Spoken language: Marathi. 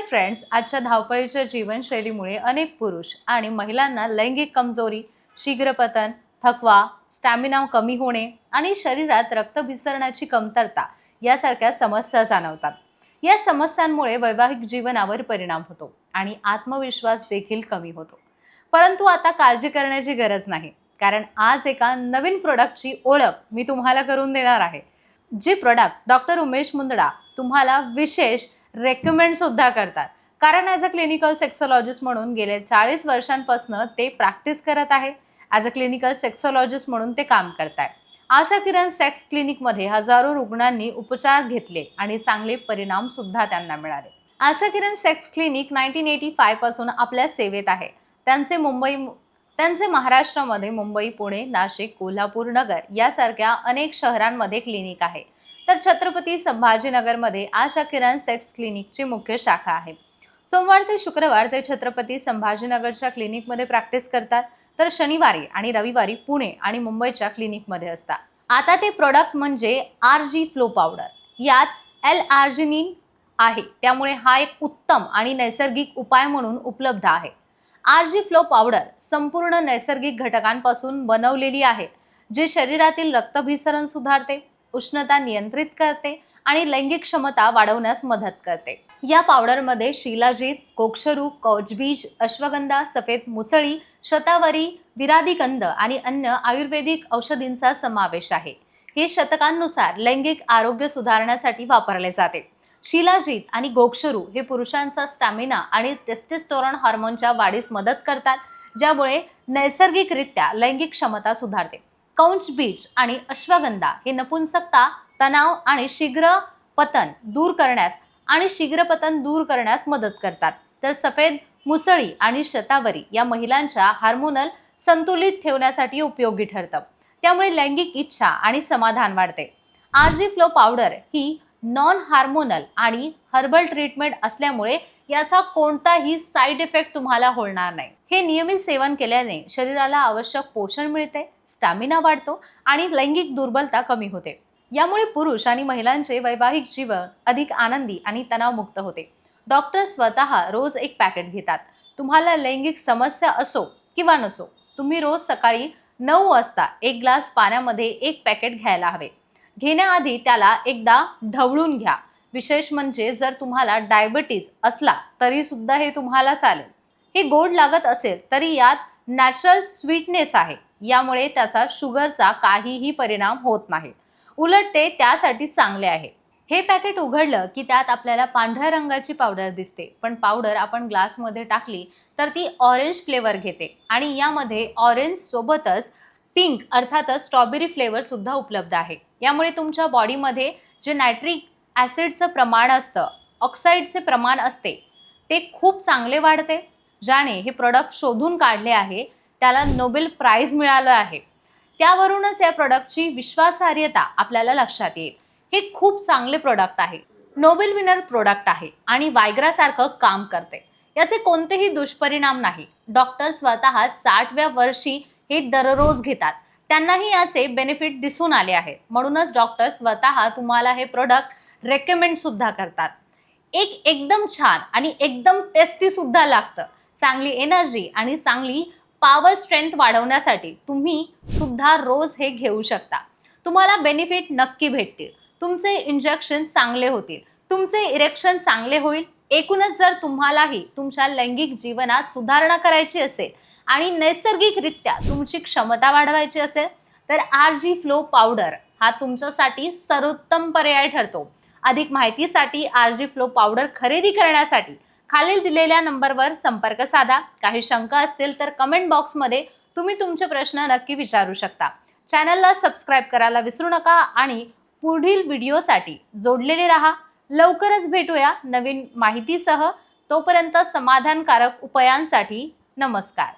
डिअर फ्रेंड्स आजच्या धावपळीच्या जीवनशैलीमुळे अनेक पुरुष आणि महिलांना लैंगिक कमजोरी शीघ्रपतन थकवा स्टॅमिना कमी होणे आणि शरीरात रक्तभिसरणाची कमतरता यासारख्या समस्या जाणवतात. या समस्यांमुळे वैवाहिक जीवनावर परिणाम होतो आणि आत्मविश्वास देखील कमी होतो. परंतु आता काळजी करण्याची गरज नाही कारण आज एका नवीन प्रोडक्टची ओळख मी तुम्हाला करून देणार आहे. जे प्रोडक्ट डॉक्टर उमेश मुंदडा तुम्हाला विशेष रेकमेंड सुद्धा करतात. कारण ॲज अ क्लिनिकल सेक्सोलॉजिस्ट म्हणून गेल्या चाळीस वर्षांपासून ते प्रॅक्टिस करत आहे. ॲज अ क्लिनिकल सेक्सोलॉजिस्ट म्हणून ते काम करत आहे आशा किरण सेक्स क्लिनिकमध्ये हजारो रुग्णांनी उपचार घेतले आणि चांगले परिणाम सुद्धा त्यांना मिळाले. Asha Kiran sex clinic nineteen eighty फायपासून आपल्या सेवेत आहे. त्यांचे मुंबई त्यांचे महाराष्ट्रामध्ये मुंबई पुणे नाशिक कोल्हापूर नगर यासारख्या अनेक शहरांमध्ये क्लिनिक आहे. तर छत्रपती संभाजीनगरमध्ये आशा किरण सेक्स क्लिनिकची मुख्य शाखा आहे. सोमवार ते शुक्रवार ते छत्रपती संभाजीनगरच्या क्लिनिकमध्ये प्रॅक्टिस करतात. तर शनिवारी आणि रविवारी पुणे आणि मुंबईच्या क्लिनिकमध्ये असतात. आता ते प्रोडक्ट म्हणजे आर जी फ्लो पावडर. यात एल आर्जिनिन आहे. त्यामुळे हा एक उत्तम आणि नैसर्गिक उपाय म्हणून उपलब्ध आहे. आर जी फ्लो पावडर संपूर्ण नैसर्गिक घटकांपासून बनवलेली आहे जे शरीरातील रक्तभिसरण सुधारते. उष्णता नियंत्रित करते आणि लैंगिक क्षमता वाढवण्यास मदत करते. या पावडरमध्ये शिलाजीत कोक्षरू कौचबीज अश्वगंधा सफेद मुसळी शतावरी विरादिकंद आणि अन्य आयुर्वेदिक औषधींचा समावेश आहे. हे शतकांनुसार लैंगिक आरोग्य सुधारण्यासाठी वापरले जाते. शिलाजीत आणि गोक्षरू हे पुरुषांचा स्टॅमिना आणि टेस्टेस्टोरॉन हार्मोनच्या वाढीस मदत करतात ज्यामुळे नैसर्गिकरित्या लैंगिक क्षमता सुधारते. कौंच बीज आणि अश्वगंधा हे नपुंसकता तणाव आणि शीघ्र पतन दूर करण्यास आणि शीघ्र पतन दूर करण्यास मदत करतात. तर सफेद मुसळी आणि शतावरी या महिलांच्या हार्मोनल संतुलित ठेवण्यासाठी उपयोगी ठरतं. त्यामुळे लैंगिक इच्छा आणि समाधान वाढते. आर जी फ्लो पावडर ही नॉन हार्मोनल आणि हर्बल ट्रीटमेंट असल्यामुळे याचा कोणताही साईड इफेक्ट तुम्हाला होणार नाही. हे नियमित सेवन केल्याने शरीराला आवश्यक पोषण मिळते स्टॅमिना वाढतो आणि लैंगिक दुर्बलता कमी होते. यामुळे पुरुष आणि महिलांचे वैवाहिक जीवन अधिक आनंदी आणि तणावमुक्त होते. डॉक्टर स्वतः रोज एक पॅकेट घेतात. तुम्हाला लैंगिक समस्या असो किंवा नसो तुम्ही रोज सकाळी नऊ वाजता एक ग्लास पाण्यामध्ये एक पॅकेट घ्यायला हवे. घेण्याआधी त्याला एकदा ढवळून घ्या. विशेष म्हणजे जर तुम्हाला डायबिटीज असला तरी सुद्धा हे तुम्हाला चालेल. हे गोड लागत असेल तरी यात नॅचरल स्वीटनेस आहे. यामुळे त्याचा शुगरचा काहीही परिणाम होत नाही. उलट ते त्यासाठी चांगले आहे. हे पॅकेट उघडलं की त्यात आपल्याला पांढऱ्या रंगाची पावडर दिसते. पण पावडर आपण ग्लासमध्ये टाकली तर ती ऑरेंज फ्लेवर घेते. आणि यामध्ये ऑरेंज सोबतच पिंक अर्थातच स्ट्रॉबेरी फ्लेवर सुद्धा उपलब्ध आहे. यामुळे तुमच्या बॉडीमध्ये जे नायट्रिक ॲसिडचं प्रमाण असतं ऑक्साईडचे प्रमाण असते ते खूप चांगले वाढते ज्याने हे प्रोडक्ट शोधून काढले आहे त्याला नोबेल प्राईज मिळालं आहे. त्यावरूनच या प्रोडक्टची विश्वासार्हता आपल्याला लक्षात येईल. हे खूप चांगले प्रोडक्ट आहे. नोबेल विनर प्रोडक्ट आहे आणि वायग्रासारखं काम करते. याचे कोणतेही दुष्परिणाम नाही. डॉक्टर स्वतः साठव्या वर्षी हे दररोज घेतात. त्यांनाही याचे बेनिफिट दिसून आले आहेत. म्हणूनच डॉक्टर स्वतः तुम्हाला हे प्रोडक्ट रेकमेंडसुद्धा करतात. एक एकदम छान आणि एकदम टेस्टीसुद्धा लागतं. चांगली एनर्जी आणि चांगली पॉवर स्ट्रेंथ वाढवण्यासाठी तुम्ही सुद्धा रोज हे घेऊ शकता. तुम्हाला बेनिफिट नक्की भेटतील. तुमचे इंजेक्शन चांगले होतील. तुमचे इरेक्शन चांगले होईल. एकूणच जर तुम्हालाही तुमच्या लैंगिक जीवनात सुधारणा करायची असेल आणि नैसर्गिकरित्या तुमची क्षमता वाढवायची असेल तर आर जी फ्लो पावडर हा तुमच्यासाठी सर्वोत्तम पर्याय ठरतो. अधिक माहितीसाठी आर जी फ्लो पावडर खरेदी करण्यासाठी खालील दिलेल्या नंबरवर संपर्क साधा. काही शंका असतील तर कमेंट बॉक्समध्ये तुम्ही तुमचे प्रश्न नक्की विचारू शकता. चॅनलला सबस्क्राईब करायला विसरू नका आणि पुढील व्हिडिओसाठी जोडलेले राहा. लवकरच भेटूया नवीन माहितीसह. तोपर्यंत समाधानकारक उपायांसाठी नमस्कार.